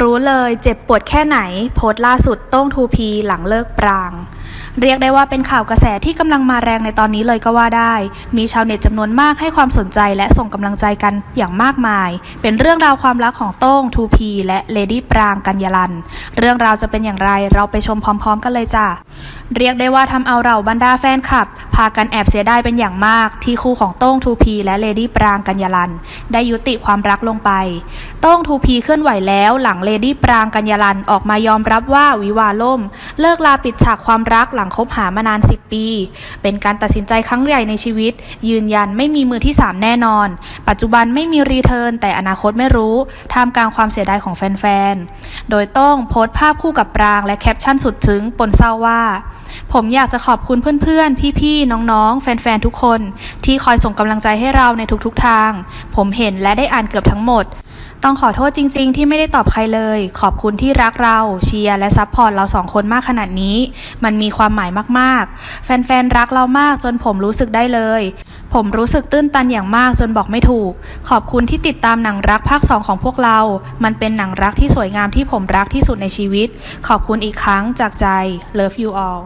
รู้เลยเจ็บปวดแค่ไหน โพสต์ล่าสุดโต้งทูพีหลังเลิกปราง เรียกได้ว่าเป็นข่าวกระแสที่กำลังมาแรงในตอนนี้เลยก็ว่าได้ มีชาวเน็ตจำนวนมากให้ความสนใจและส่งกำลังใจกันอย่างมากมาย เป็นเรื่องราวความรักของโต้งทูพีและเลดี้ปรางกัญญาลัน เรื่องราวจะเป็นอย่างไรเราไปชมพร้อม ๆ กันเลยจ้ะเรียกได้ว่าทำเอาเราบรรดาแฟนคลับ พากันแอบเสียดายเป็นอย่างมาก ที่คู่ของโต้งทูพีและเลดี้ปรางกัญญาลัน ได้ยุติความรักลงไป โต้งทูพีเคลื่อนไหวแล้วหลังเลดี้ปรางกัญญาลันออกมายอมรับว่าวิวาล่ม เลิกลาปิดฉากความรักหลังคบหามานาน 10 ปี เป็นการตัดสินใจครั้งใหญ่ในชีวิต ยืนยันไม่มีมือที่ 3 แน่นอน ปัจจุบันไม่มีรีเทิร์นแต่อนาคตไม่รู้ท่ามกลางความเสียดายของแฟนๆโดยโต้งโพสต์ภาพคู่กับปรางและแคปชั่นสุดซึ้งปนเศร้าว่าผมอยากจะขอบคุณเพื่อนๆ พี่ๆ น้องๆ แฟนๆ ทุกคน ที่คอยส่งกำลังใจให้เราในทุกๆ ทาง ผมเห็นและได้อ่านเกือบทั้งหมด ต้องขอโทษจริงๆ ที่ไม่ได้ตอบใครเลย ขอบคุณที่รักเราเชียร์และซัพพอร์ตเราสองคนมากขนาดนี้ มันมีความหมายมากๆ แฟนๆ รักเรามากจนผมรู้สึกได้เลย ผมรู้สึกตื้นตันอย่างมากจนบอกไม่ถูก ขอบคุณที่ติดตามหนังรักภาค 2 ของพวกเรา มันเป็นหนังรักที่สวยงามที่ผมรักที่สุดในชีวิต ขอบคุณอีกครั้งจากใจ Love you all